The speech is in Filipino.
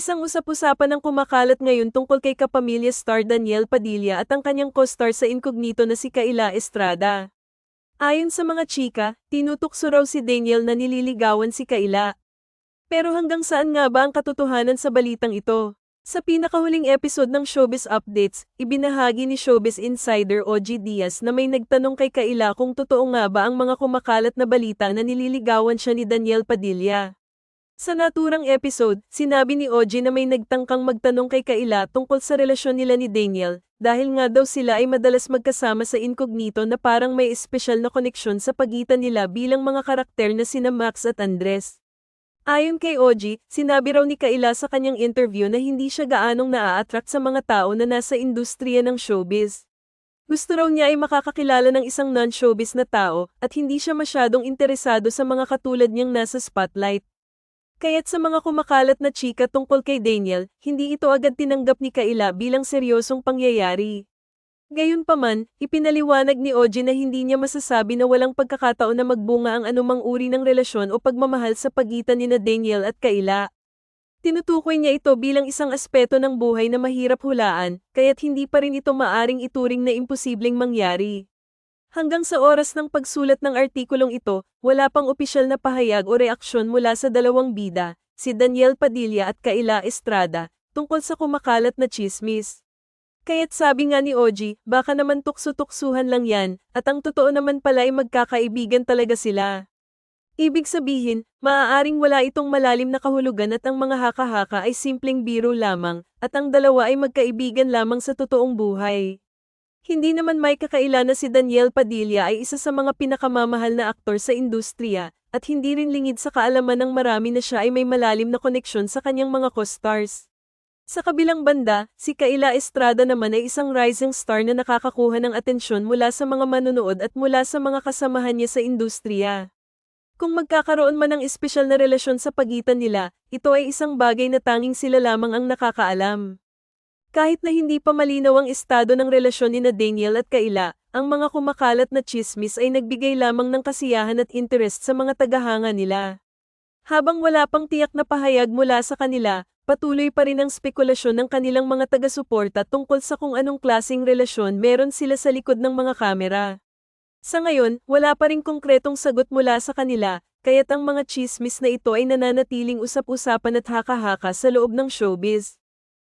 Isang usap-usapan ang kumakalat ngayon tungkol kay kapamilya star Daniel Padilla at ang kanyang co-star sa Incognito na si Kaila Estrada. Ayon sa mga chika, tinutukso raw si Daniel na nililigawan si Kaila. Pero hanggang saan nga ba ang katotohanan sa balitang ito? Sa pinakahuling episode ng Showbiz Updates, ibinahagi ni Showbiz Insider OG Diaz na may nagtanong kay Kaila kung totoo nga ba ang mga kumakalat na balita na nililigawan siya ni Daniel Padilla. Sa naturang episode, sinabi ni OG na may nagtangkang magtanong kay Kaila tungkol sa relasyon nila ni Daniel, dahil nga daw sila ay madalas magkasama sa incognito na parang may espesyal na koneksyon sa pagitan nila bilang mga karakter na sina Max at Andres. Ayon kay OG, sinabi raw ni Kaila sa kanyang interview na hindi siya gaanong naa-attract sa mga tao na nasa industriya ng showbiz. Gusto raw niya ay makakakilala ng isang non-showbiz na tao at hindi siya masyadong interesado sa mga katulad niyang nasa spotlight. Kaya't sa mga kumakalat na chika tungkol kay Daniel, hindi ito agad tinanggap ni Kaila bilang seryosong pangyayari. Gayunpaman, ipinaliwanag ni Oji na hindi niya masasabi na walang pagkakataon na magbunga ang anumang uri ng relasyon o pagmamahal sa pagitan ni na Daniel at Kaila. Tinutukoy niya ito bilang isang aspeto ng buhay na mahirap hulaan, kaya't hindi pa rin ito maaring ituring na imposibleng mangyari. Hanggang sa oras ng pagsulat ng artikulong ito, wala pang opisyal na pahayag o reaksyon mula sa dalawang bida, si Daniel Padilla at Kaila Estrada, tungkol sa kumakalat na chismis. Kaya't sabi nga ni Oji, baka naman tukso-tuksuhan lang yan, at ang totoo naman pala ay magkakaibigan talaga sila. Ibig sabihin, maaaring wala itong malalim na kahulugan at ang mga haka-haka ay simpleng biro lamang, at ang dalawa ay magkaibigan lamang sa totoong buhay. Hindi naman may kakaila na si Daniel Padilla ay isa sa mga pinakamamahal na aktor sa industriya, at hindi rin lingid sa kaalaman ng marami na siya ay may malalim na koneksyon sa kanyang mga co-stars. Sa kabilang banda, si Kaila Estrada naman ay isang rising star na nakakakuha ng atensyon mula sa mga manonood at mula sa mga kasamahan niya sa industriya. Kung magkakaroon man ng espesyal na relasyon sa pagitan nila, ito ay isang bagay na tanging sila lamang ang nakakaalam. Kahit na hindi pa malinaw ang estado ng relasyon ni na Daniel at Kaila, ang mga kumakalat na chismis ay nagbigay lamang ng kasiyahan at interest sa mga tagahanga nila. Habang wala pang tiyak na pahayag mula sa kanila, patuloy pa rin ang spekulasyon ng kanilang mga taga-suporta tungkol sa kung anong klasing relasyon meron sila sa likod ng mga kamera. Sa ngayon, wala pa rin konkretong sagot mula sa kanila, kaya't ang mga chismis na ito ay nananatiling usap-usapan at haka-haka sa loob ng showbiz.